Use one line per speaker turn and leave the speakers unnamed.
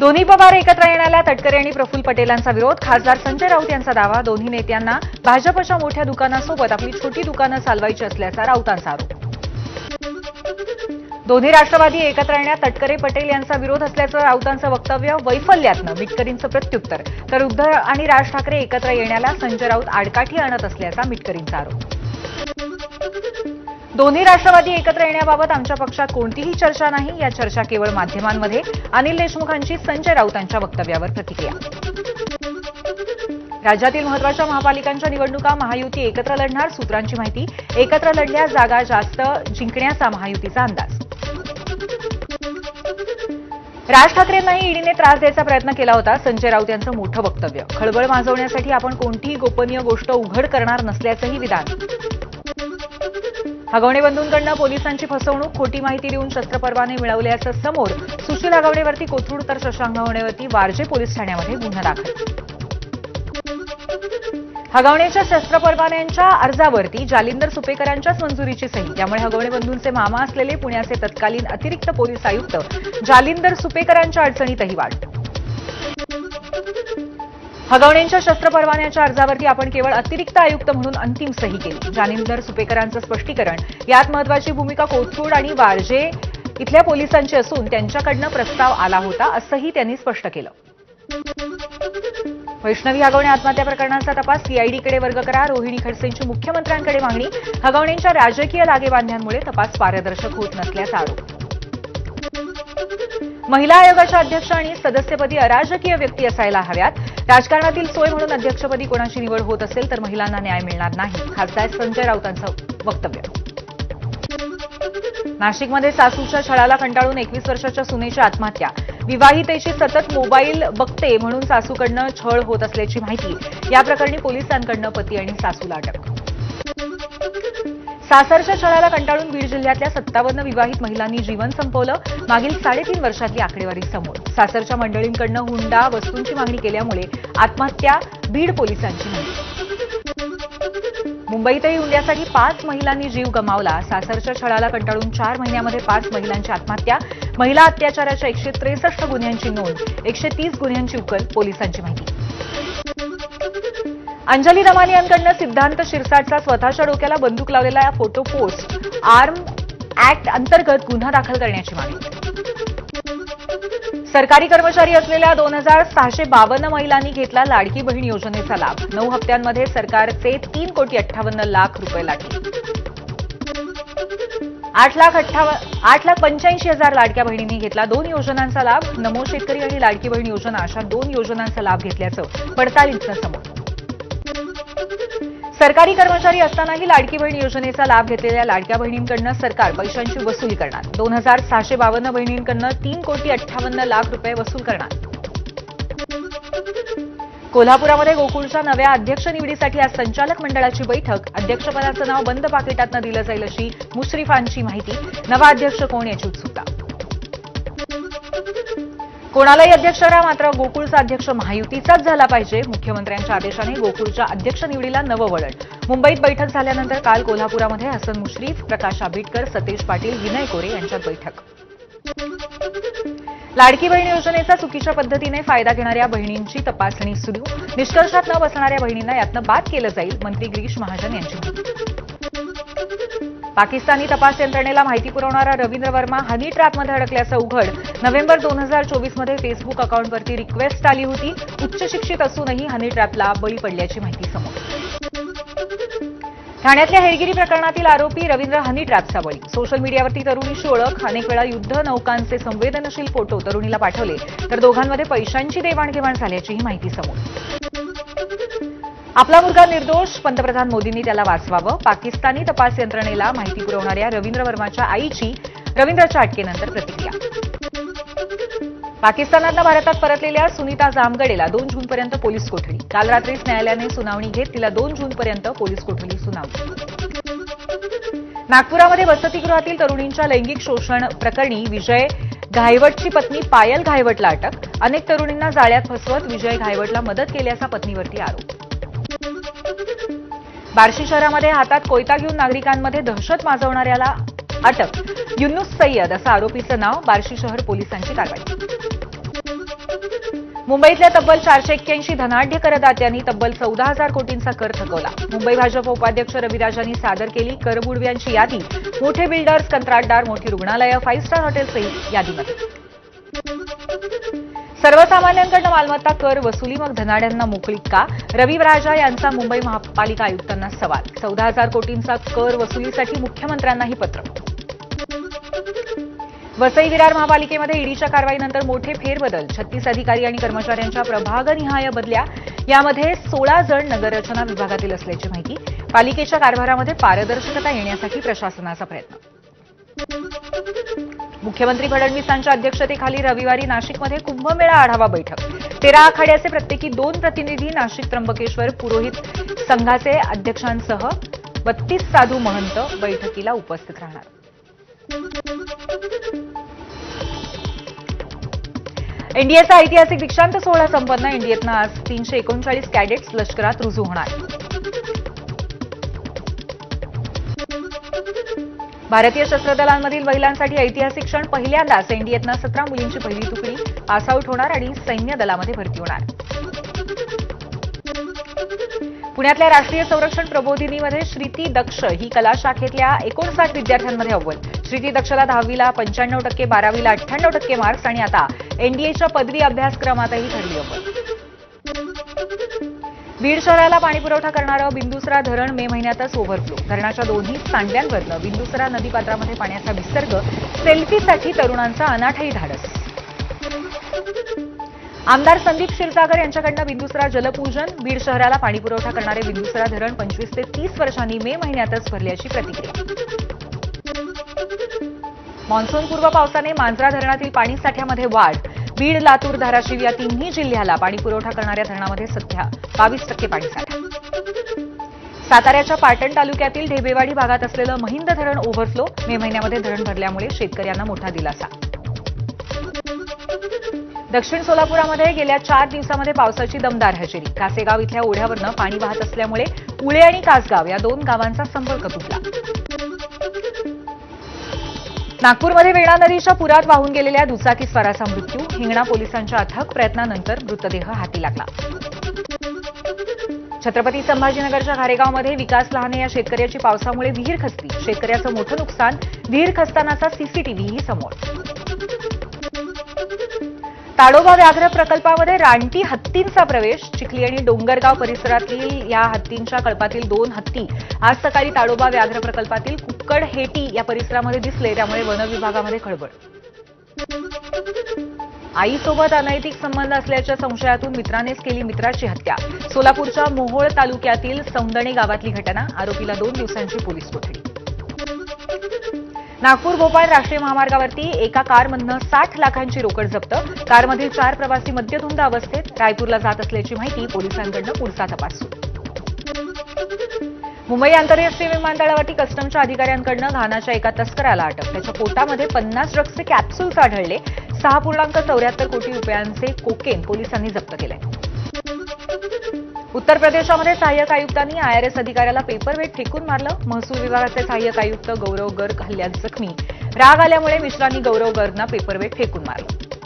दोन्ही पवार एकत्र येण्याला तटकरे आणि प्रफुल्ल पटेलांचा विरोध. खासदार संजय राऊत यांचा दावा. दोन्ही नेत्यांना भाजपच्या मोठ्या दुकानासोबत आपली छोटी दुकानं चालवायची असल्याचा राऊतांचा आरोप. दोन्ही राष्ट्रवादी एकत्र येण्यात तटकरे पटेल यांचा विरोध असल्याचं राऊतांचं वक्तव्य वैफल्यातनं मिटकरींचं प्रत्युत्तर. तर उद्धव आणि राज ठाकरे एकत्र येण्याला संजय राऊत आडकाठी आणत असल्याचा मिटकरींचा आरोप. दोन्ही राष्ट्रवादी एकत्र येण्याबाबत आमच्या पक्षात कोणतीही चर्चा नाही. या चर्चा केवळ माध्यमांमध्ये. अनिल देशमुखांची संजय राऊतांच्या वक्तव्यावर प्रतिक्रिया. राज्यातील महत्त्वाच्या महापालिकांच्या निवडणुका महायुती एकत्र लढणार सूत्रांची माहिती. एकत्र लढल्या जागा जास्त जिंकण्याचा महायुतीचा अंदाज. राज ठाकरेंनाही ईडीने त्रास द्यायचा प्रयत्न केला होता संजय राऊत यांचं मोठं वक्तव्य. खळबळ माजवण्यासाठी आपण कोणतीही गोपनीय गोष्ट उघड करणार नसल्याचंही विधान. हगवणे बंधूंकडनं पोलिसांची फसवणूक खोटी माहिती देऊन शस्त्रपरवाने मिळवल्याचं समोर सुशील हगवणेवरती कोथरूड तर शशांक हगवणेवरती वारजे पोलीस ठाण्यामध्ये गुन्हा दाखल. हगवणेच्या शस्त्रपरवान्यांच्या अर्जावरती जालिंदर सुपेकरांच्याच मंजुरीची सही. त्यामुळे हगवणे बंधूंचे मामा असलेले पुण्याचे तत्कालीन अतिरिक्त पोलीस आयुक्त जालिंदर सुपेकरांच्या अडचणीतही वाढ. हगवणेंच्या शस्त्रपरवान्याच्या अर्जावरती आपण केवळ अतिरिक्त आयुक्त म्हणून अंतिम सही केली. जालिंदर सुपेकरांचं स्पष्टीकरण. यात महत्वाची भूमिका कोथरूड आणि वारजे इथल्या पोलिसांची असून त्यांच्याकडनं प्रस्ताव आला होता असंही त्यांनी स्पष्ट केलं. वैष्णवी हगवणे आत्महत्या प्रकरणाचा तपास सीआयडीकडे वर्ग करा. रोहिणी खडसेंची मुख्यमंत्र्यांकडे मागणी. हगवणेंच्या राजकीय लागेबांध्यांमुळे तपास पारदर्शक होत नसल्याचा आरोप. महिला आयोगाच्या अध्यक्ष आणि सदस्यपदी अराजकीय व्यक्ती असायला हव्यात. राजकारणातील सोय म्हणून अध्यक्षपदी कोणाची निवड होत असेल तर महिलांना न्याय मिळणार नाही. खासदार संजय राऊतांचं वक्तव्य. नाशिकमध्ये सासूच्या छळाला कंटाळून एकवीस वर्षाच्या सुनेची आत्महत्या. विवाहितेशी सतत मोबाईल बघते म्हणून सासूकडनं छळ होत असल्याची माहिती. या प्रकरणी पोलिसांकडनं पती आणि सासूला अटक. सासरच्या छळाला कंटाळून बीड जिल्ह्यातल्या सत्तावन्न विवाहित महिलांनी जीवन संपवलं. मागील साडेतीन वर्षातली आकडेवारी समोर. सासरच्या मंडळींकडनं हुंडा वस्तूंची मागणी केल्यामुळे आत्महत्या बीड पोलिसांची माहिती मुंबईतही हुंड्यासाठी पाच महिलांनी जीव गमावला. सासरच्या छळाला कंटाळून चार महिन्यामध्ये पाच महिलांची आत्महत्या. महिला अत्याचाराच्या एकशे त्रेसष्ट गुन्ह्यांची नोंद. एकशे तीस गुन्ह्यांची उकल पोलिसांची माहिती. अंजली दमानी यांकडनं सिद्धांत शिरसाटचा स्वतःच्या डोक्याला बंदूक लावलेला फोटो पोस्ट आर्म ऍक्ट अंतर्गत गुन्हा दाखल करण्याची मागणी. सरकारी कर्मचारी असलेल्या दोन हजार सहाशे बावन्न महिलांनी घेतला लाडकी बहीण योजनेचा लाभ. नऊ हप्त्यांमध्ये सरकारचे तीन कोटी अठ्ठावन्न लाख रुपये लाटले आठ लाख अठ्ठावन्न आठ लाख पंच्याऐंशी हजार लाडक्या बहिणींनी घेतला दोन योजनांचा लाभ. नमो शेतकरी आणि लाडकी बहीण योजना अशा दोन योजनांचा लाभ घेतल्याचं पडताळींचं समोर. सरकारी कर्मचारी असतानाही लाडकी बहीण योजनेचा लाभ घेतलेल्या लाडक्या बहिणींकडनं सरकार पैशांची वसूल करणार. दोन हजार सहाशे बावन्न बहिणींकडनं तीन कोटी अठ्ठावन्न लाख रुपये वसूल करणार. कोल्हापुरामध्ये गोकुळच्या नव्या अध्यक्ष निवडीसाठी आज संचालक मंडळाची बैठक. अध्यक्षपदाचं नाव बंद पाकिटातनं दिलं जाईल अशी मुश्रीफांची माहिती. नवा अध्यक्ष कोण याची उत्सुकता? कोणालाही अध्यक्ष करा मात्र गोकुळचा अध्यक्ष महायुतीचाच झाला पाहिजे. मुख्यमंत्र्यांच्या आदेशाने गोकुळच्या अध्यक्ष निवडीला नवं वळण. मुंबईत बैठक झाल्यानंतर काल कोल्हापुरामध्ये हसन मुश्रीफ प्रकाश आंबेडकर सतेज पाटील विनय कोरे यांच्यात बैठक. लाडकी बहीण योजनेचा चुकीच्या पद्धतीने फायदा घेणाऱ्या बहिणींची तपासणी सुरू. निष्कर्षात न बसणाऱ्या बहिणींना यातनं बाद केलं जाईल मंत्री गिरीश महाजन यांची माहिती. पाकिस्तानी तपास यंत्रणेला माहिती पुरवणारा रवींद्र वर्मा हनी ट्रॅपमध्ये अडकल्याचं उघड. नोव्हेंबर दोन हजार चोवीसमध्ये फेसबुक अकाउंटवरती रिक्वेस्ट आली होती. उच्च शिक्षित असूनही हनी ट्रॅपला बळी पडल्याची माहिती समोर. ठाण्यातल्या हेरगिरी प्रकरणातील आरोपी रवींद्र हनी ट्रॅपचा बळी. सोशल मीडियावरती तरुणीची ओळख अनेक वेळा युद्ध नौकांचे संवेदनशील फोटो तरुणीला पाठवले. तर दोघांमध्ये पैशांची देवाणघेवाण झाल्याचीही माहिती समोर. आपला मुलगा निर्दोष. पंतप्रधान मोदींनी त्याला वाचवावं. पाकिस्तानी तपास यंत्रणेला माहिती पुरवणाऱ्या रवींद्र वर्माच्या आईची रवींद्रच्या अटकेनंतर प्रतिक्रिया. पाकिस्तानातनं भारतात परतलेल्या सुनीता जामगडेला दोन जूनपर्यंत पोलीस कोठडी. काल रात्रीच न्यायालयाने सुनावणी घेत तिला दोन जूनपर्यंत पोलीस कोठडी सुनावली. नागपुरामध्ये वसतिगृहातील तरुणींच्या लैंगिक शोषण प्रकरणी विजय घायवटची पत्नी पायल घायवटला अटक. अनेक तरुणींना जाळ्यात फसवत विजय घायवटला मदत केल्याचा पत्नीवरती आरोप. बार्शी शहरामध्ये हातात कोयता घेऊन नागरिकांमध्ये दहशत माजवणाऱ्याला अटक. युनुस सय्यद असं आरोपीचं नाव बार्शी शहर पोलिसांची कारवाई मुंबईतल्या तब्बल चारशे एक्क्याऐंशी धनाढ्य करदात्यांनी तब्बल चौदा हजार कोटींचा कर थकवला. मुंबई भाजप उपाध्यक्ष रविराजांनी सादर केली करबुडव्यांची यादी. मोठे बिल्डर्स कंत्राटदार मोठी रुग्णालयं फाईव्ह स्टार हॉटेल्सही यादीमध्ये. सर्वसामान्यांकडनं मालमत्ता कर वसुली मग धनाड्यांना मोकळीक का? रवी राजा यांचा मुंबई महापालिका आयुक्तांना सवाल. चौदा हजार कोटींचा कर वसुलीसाठी मुख्यमंत्र्यांनाही पत्र. वसई विरार महापालिकेमध्ये ईडीच्या कारवाईनंतर मोठे फेरबदल. छत्तीस अधिकारी आणि कर्मचाऱ्यांच्या प्रभागनिहाय बदल्या. यामध्ये सोळा जण नगररचना विभागातील असल्याची माहिती. पालिकेच्या कारभारामध्ये पारदर्शकता येण्यासाठी प्रशासनाचा प्रयत्न. मुख्यमंत्री फडणवीसांच्या अध्यक्षतेखाली रविवारी नाशिकमध्ये कुंभमेळा आढावा बैठक. तेरा आखाड्याचे प्रत्येकी दोन प्रतिनिधी नाशिक त्र्यंबकेश्वर पुरोहित संघाचे अध्यक्षांसह बत्तीस साधू महंत बैठकीला उपस्थित राहणार. एनडीएचा ऐतिहासिक दीक्षांत सोहळा संपन्न. एनडीएतनं आज तीनशे एकोणचाळीस कॅडेट्स लष्करात रुजू होणार. भारतीय शस्त्र दलांमधील महिलांसाठी ऐतिहासिक क्षण पहिल्यांदाच एनडीएतनं सतरा मुलींची पहिली तुकडी पासआउट होणार आणि सैन्य दलामध्ये भरती होणार. पुण्यातल्या राष्ट्रीय संरक्षण प्रबोधिनीमध्ये श्रीती दक्ष ही कला शाखेतल्या एकोणसाठ विद्यार्थ्यांमध्ये अव्वल. श्रीती दक्षला दहावीला पंच्याण्णव टक्के बारावीला अठ्ठ्याण्णव टक्के मार्क्स आणि आता एनडीएच्या पदवी अभ्यासक्रमातही ठरली अव्वल. बीड शहराला पाणीपुरवठा करणारं बिंदुसरा धरण मे महिन्यातच ओव्हरफ्लो. धरणाच्या दोन्ही सांडव्यांवरनं बिंदुसरा नदीपात्रामध्ये पाण्याचा विसर्ग सेल्फीसाठी तरुणांचा अनाठाई धाडस. आमदार संदीप क्षीरसागर यांच्याकडनं बिंदुसरा जलपूजन बीड शहराला पाणीपुरवठा करणारे बिंदुसरा धरण पंचवीस ते तीस वर्षांनी मे महिन्यातच भरल्याची प्रतिक्रिया. मान्सूनपूर्व पावसाने मांजरा धरणातील पाणी साठ्यामध्ये वाढ बीड लातूर धाराशिव या तिन्ही जिल्ह्याला पाणीपुरवठा करणाऱ्या धरणामध्ये सध्या बावीस टक्के पाणीसाठा साताऱ्याच्या पाटण तालुक्यातील ढेबेवाडी भागात असलेलं महिंद धरण ओव्हरफ्लो मे महिन्यामध्ये धरण भरल्यामुळे शेतकऱ्यांना मोठा दिलासा. दक्षिण सोलापुरामध्ये गेल्या चार दिवसामध्ये पावसाची दमदार हजेरी. कासेगाव इथल्या ओढ्यावरनं पाणी वाहत असल्यामुळे उळे आणि कासगाव या दोन गावांचा संपर्क तुटला. नागपूरमध्ये वेणा नदीच्या पुरात वाहून गेलेल्या दुचाकी स्वाराचा मृत्यू. हिंगणा पोलिसांच्या अथक प्रयत्नानंतर मृतदेह हाती लागला. छत्रपती संभाजीनगरच्या घारेगावमध्ये विकास लहाने या शेतकऱ्याची पावसामुळे विहीर खचली. शेतकऱ्याचं मोठं नुकसान विहीर खचतानाचा सीसीटीव्हीही समोर. ताडोबा व्याघ्र प्रकल्पामध्ये रानटी हत्तींचा प्रवेश. चिखली आणि डोंगरगाव परिसरातील या हत्तींच्या कळपातील दोन हत्ती आज सकाळी ताडोबा व्याघ्र प्रकल्पातील कुक्कड हेटी या परिसरामध्ये दिसले त्यामुळे वन विभागामध्ये खळबळ. आईसोबत अनैतिक संबंध असल्याच्या संशयातून मित्रानेच केली मित्राची हत्या. सोलापूरच्या मोहोळ तालुक्यातील सौंदणे गावातली घटना आरोपीला दोन दिवसांची पोलीस कोठडी. नागपूर भोपाळ राष्ट्रीय महामार्गावरती एका कारमधनं साठ लाखांची रोकड जप्त. कारमधील चार प्रवासी मद्यधुंद अवस्थेत रायपूरला जात असल्याची माहिती पोलिसांकडनं पुढचा तपास सुरू. मुंबई आंतरराष्ट्रीय विमानतळावरती कस्टमच्या अधिकाऱ्यांकडनं घानाच्या एका तस्कराला अटक. त्याच्या पोटामध्ये पन्नास ड्रग्सचे कॅप्सूल्स आढळले सहा पूर्णांक चौऱ्याहत्तर कोटी रुपयांचे कोकेन पोलिसांनी जप्त केले. उत्तर प्रदेशामध्ये सहाय्यक आयुक्तांनी आयआरएस अधिकाऱ्याला पेपरवेट फेकून मारलं. महसूल विभागाचे सहाय्यक आयुक्त गौरव गर्ग हल्ल्यात जखमी. राग आल्यामुळे मिश्रांनी गौरव गर्गना पेपरवेट फेकून मारलं.